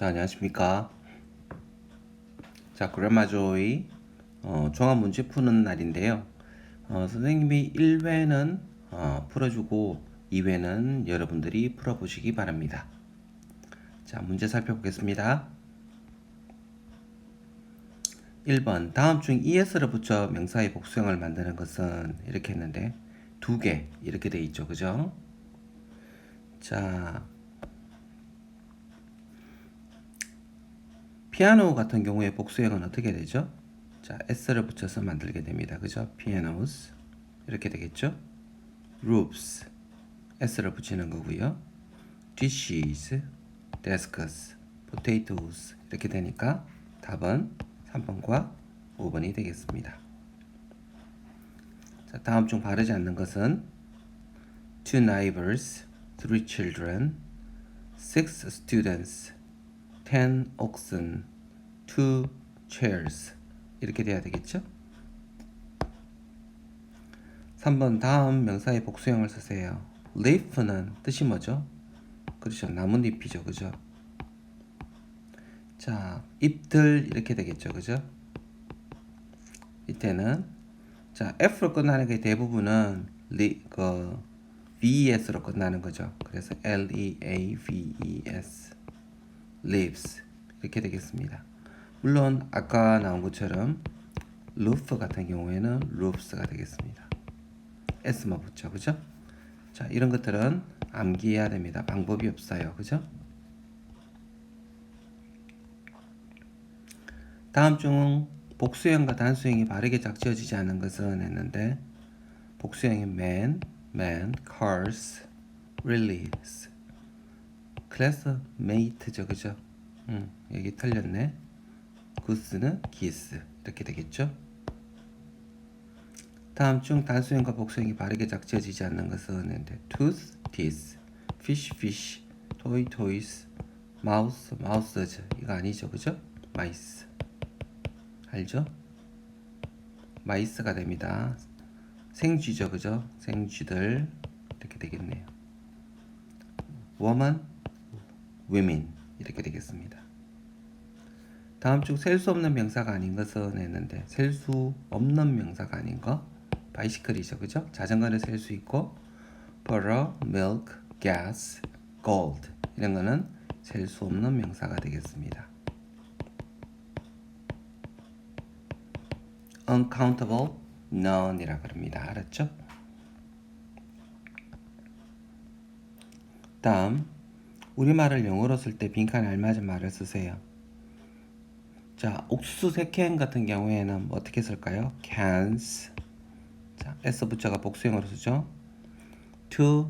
자, 안녕하십니까. 자, 그래마조의 어, 종합 문제 푸는 날인데요. 어, 선생님이 1회는 어, 풀어주고 2회는 여러분들이 풀어보시기 바랍니다. 자, 문제 살펴보겠습니다. 1번 다음 중 es를 붙여 명사의 복수형을 만드는 것은 이렇게 했는데 두 개 이렇게 돼 있죠. 그죠? 자, 피아노 같은 경우에 복수형은 어떻게 되죠? 자, s를 붙여서 만들게 됩니다. 그죠? pianos 이렇게 되겠죠? roofs s를 붙이는 거고요. dishes, desks, potatoes 이렇게 되니까 답은 3번과 5번이 되겠습니다. 자, 다음 중 바르지 않는 것은 two neighbors, three children, six students, ten oxen, two chairs 이렇게 돼야 되겠죠? 3번 다음 명사의 복수형을 쓰세요. leaf는 뜻이 뭐죠? 그렇죠. 나뭇잎이죠. 그죠? 자, 잎들 이렇게 되겠죠. 그죠? 이때는 자, F로 끝나는 게 대부분은 리, 그 VES로 끝나는 거죠. 그래서 L E A V E S leaves 이렇게 되겠습니다. 물론 아까 나온 것처럼 roof 같은 경우에는 roofs가 되겠습니다. s만 붙죠, 그죠? 자, 이런 것들은 암기해야 됩니다. 방법이 없어요, 그죠? 다음 중 복수형과 단수형이 바르게 작지어지지 않은 것은 했는데 복수형이 man, man, cars, release, classmate죠, 그죠? 음, 여기 틀렸네. goose는 geese 이렇게 되겠죠? 다음 중 단수형과 복수형이 바르게 작지어지지 않는 것은 했는데 tooth, teeth, fish, fish, toy, toys, mouse, mouses 이거 아니죠, 그죠? mice 알죠? 마이스가 됩니다. 생쥐죠, 그죠? 생쥐들 이렇게 되겠네요. woman, women 이렇게 되겠습니다. 다음 중 셀 수 없는 명사가 아닌 것은 했는데 셀 수 없는 명사가 아닌 거 바이시클이죠, 그죠? 자전거를 셀 수 있고 butter, milk, 이런 거는 셀 수 없는 명사가 되겠습니다. uncountable none이라 그럽니다. 알았죠? 다음 우리말을 영어로 쓸 때 빈칸에 알맞은 말을 쓰세요. 자, 옥수수 색캔 같은 경우에는 뭐 어떻게 쓸까요? cans 자, s 붙여가 복수형으로 쓰죠. to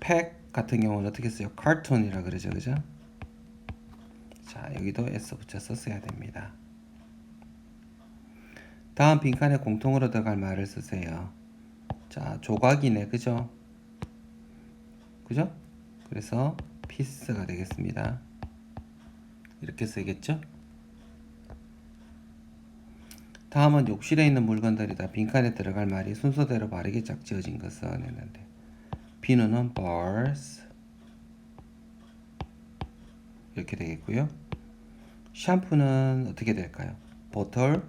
pack 같은 경우는 어떻게 써요? cartoon이라 그러죠. 그죠? 자, 여기도 s 붙여서 써야 됩니다. 다음 빈칸에 공통으로 들어갈 말을 쓰세요. 자, 조각이네. 그죠? 그죠? 그래서 피스가 되겠습니다. 이렇게 쓰겠죠? 다음은 욕실에 있는 물건들이 다. 빈칸에 들어갈 말이 순서대로 바르게 짝지어진 것은 했는데 비누는 bars 이렇게 되겠고요. 샴푸는 어떻게 될까요? bottle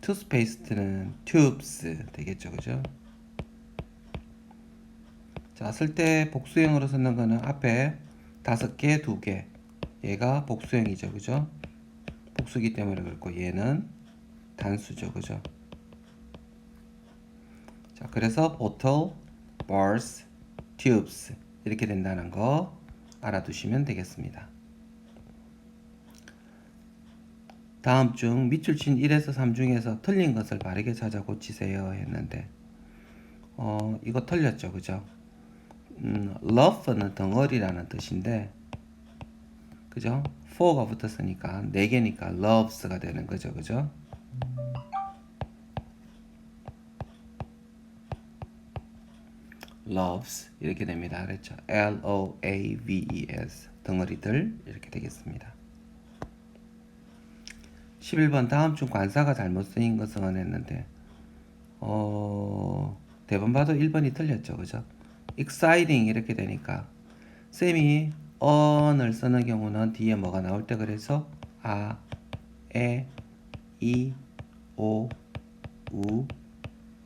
투스페이스트는 tubes 되겠죠, 그죠? 자, 쓸때 복수형으로 쓰는 거는 앞에 다섯 개, 두 개. 얘가 복수형이죠, 그죠? 복수기 때문에 그렇고 얘는 단수죠, 그죠? 자, 그래서 bottle, bars, tubes 이렇게 된다는 거 알아두시면 되겠습니다. 다음 중 밑줄 친 1에서 3 중에서 틀린 것을 바르게 찾아 고치세요 했는데 어 이거 틀렸죠 그죠 음, love는 덩어리라는 뜻인데 그죠? 4가 붙었으니까 4개니까 loves가 되는 거죠 그죠? loves 이렇게 됩니다. 그랬죠? L O A V E S. 덩어리들 이렇게 되겠습니다. 11번 다음 중 관사가 잘못 쓰인 것은 했는데 어 대번 봐도 1번이 틀렸죠 그죠 exciting 이렇게 되니까 쌤이 on을 쓰는 경우는 뒤에 뭐가 나올 때 그래서 아, 에, 이, 오, 우,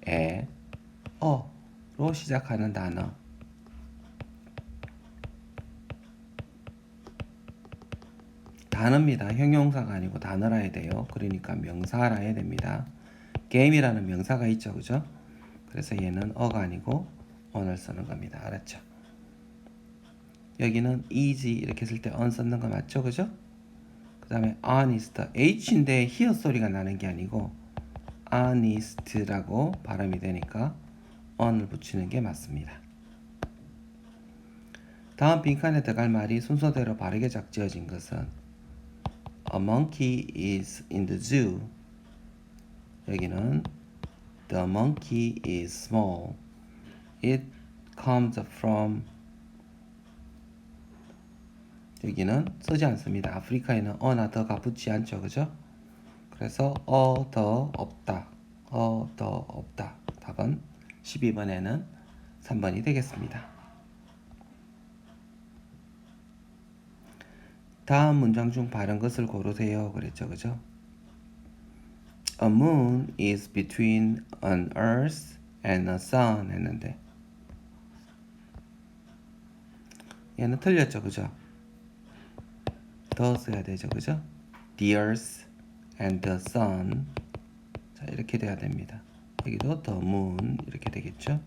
에, 어로 시작하는 단어. 단어입니다. 형용사가 아니고 단어라 해야 돼요. 그러니까 명사라 해야 됩니다. 게임이라는 명사가 있죠, 그죠? 그래서 얘는 어가 아니고 on을 쓰는 겁니다. 알았죠? 여기는 easy 이렇게 쓸 때 on 쓰는 거 맞죠, 그죠? 그 다음에 honest h인데 히어 소리가 나는 게 아니고 honest라고 발음이 되니까 on을 붙이는 게 맞습니다. 다음 빈칸에 들어갈 말이 순서대로 바르게 작지어진 것은 A monkey is in the zoo. 여기는 The monkey is small. It comes from 여기는 쓰지 않습니다. 아프리카에는 어나 더가 붙지 않죠. 그죠? 그래서 어 더 없다. 어 더 없다. 답은 12번에는 3번이 되겠습니다. 다음 문장 중 바른 것을 고르세요. 그랬죠. 그죠? A moon is between an earth and a sun 했는데 얘는 틀렸죠. 그죠? 더 써야 되죠. 그죠? The earth and the sun 자 이렇게 돼야 됩니다. 여기도 the moon 이렇게 되겠죠.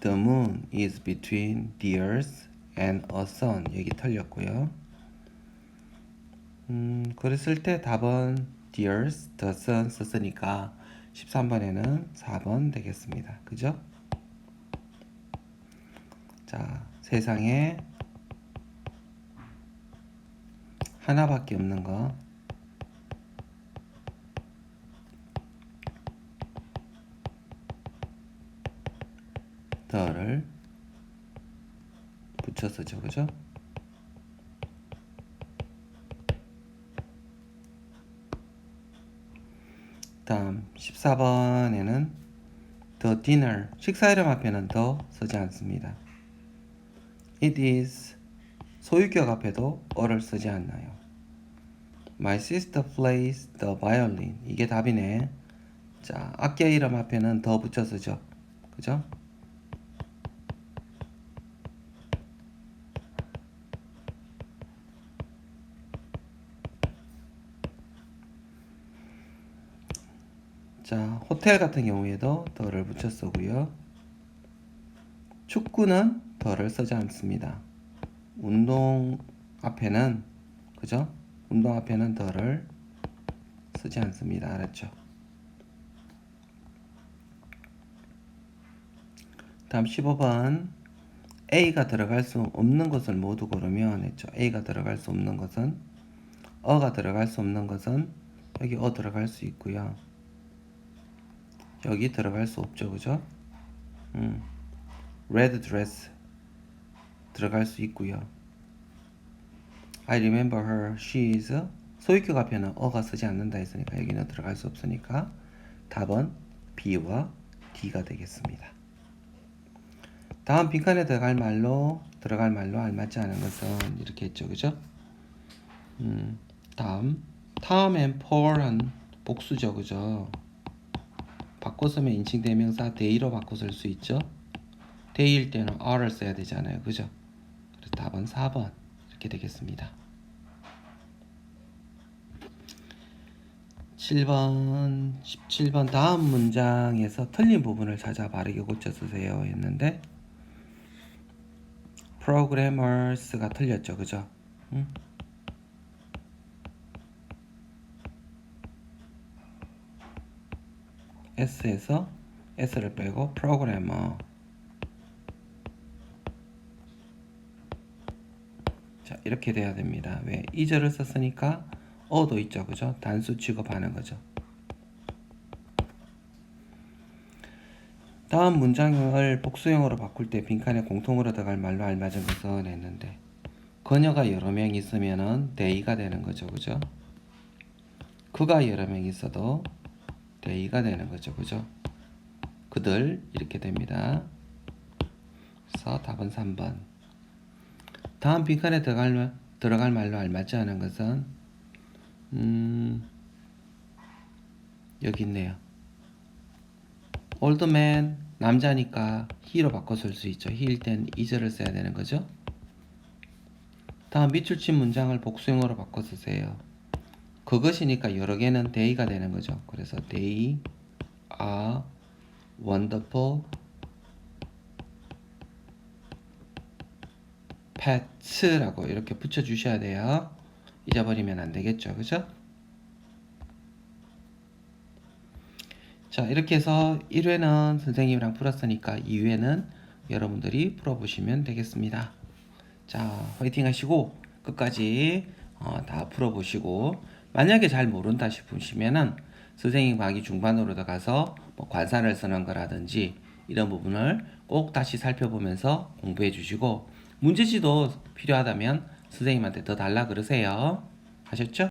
The moon is between the earth and a sun. 여기 틀렸고요. 음, 그랬을 때 답은 earth, the sun 썼으니까 13번에는 4번 되겠습니다. 그죠? 자, 세상에 하나밖에 없는 거 더를 붙여서죠, 그죠? 다음 14번에는 the dinner 식사 이름 앞에는 더 쓰지 않습니다. It is 소유격 앞에도 어를 쓰지 않나요. My sister plays the violin 이게 답이네. 자 악기 이름 앞에는 더 붙여 쓰죠. 그죠? 자, 호텔 같은 경우에도 더를 붙여 쓰고요. 축구는 더를 쓰지 않습니다. 운동 앞에는 그죠? 운동 앞에는 더를 쓰지 않습니다. 알았죠? 다음 15번 A가 들어갈 수 없는 것을 모두 고르면 했죠. A가 들어갈 수 없는 것은 어가 들어갈 수 없는 것은 여기 어 들어갈 수 있고요. 여기 들어갈 수 없죠, 그죠? 음, red dress 들어갈 수 있고요. I remember her. She is 소유격 앞에는 어가 쓰지 않는다 했으니까 여기는 들어갈 수 없으니까 답은 B와 D가 되겠습니다. 다음 빈칸에 들어갈 말로 들어갈 말로 알맞지 않은 것은 이렇게 했죠, 그죠? 음, 다음 Tom and Paul은 복수죠, 그죠? 바꿔 쓰면 인칭 대명사 데이로 바꿔 쓸 수 있죠. 데이일 때는 are를 써야 되잖아요. 그죠? 그래서 답은 4번 이렇게 되겠습니다. 7번, 17번 다음 문장에서 틀린 부분을 찾아 바르게 고쳐 쓰세요 했는데 programmers가 틀렸죠. 그죠? 응? S에서 S를 빼고 프로그래머. 자 이렇게 돼야 됩니다. 왜? 이절을 썼으니까 어도 있죠 그죠? 단수 취급하는 거죠. 다음 문장을 복수형으로 바꿀 때 빈칸에 공통으로 들어갈 말로 알맞은 것은 했는데 그녀가 여러 명 있으면은 they가 되는 거죠 그죠? 그가 여러 명 있어도 they가 되는 거죠. 그죠? 그들 이렇게 됩니다. 그래서 답은 3번. 다음 빈칸에 들어갈, 말- 들어갈 말로 알맞지 않은 것은 음, 여기 있네요. man 남자니까 he로 바꿔 쓸 수 있죠. he일 땐 is를 써야 되는 거죠. 다음 밑줄 친 문장을 복수형으로 바꿔 쓰세요. 그것이니까 여러 개는 they가 되는 거죠. 그래서 they are wonderful pets라고 이렇게 붙여 주셔야 돼요. 잊어버리면 안 되겠죠. 그죠? 자, 이렇게 해서 1회는 선생님이랑 풀었으니까 2회는 여러분들이 풀어보시면 되겠습니다. 자, 화이팅 하시고 끝까지 어, 다 풀어보시고 만약에 잘 모른다 싶으시면은 선생님 강의 중반으로 들어가서 뭐 관사를 쓰는 거라든지 이런 부분을 꼭 다시 살펴보면서 공부해 주시고 문제지도 필요하다면 선생님한테 더 달라 그러세요. 하셨죠?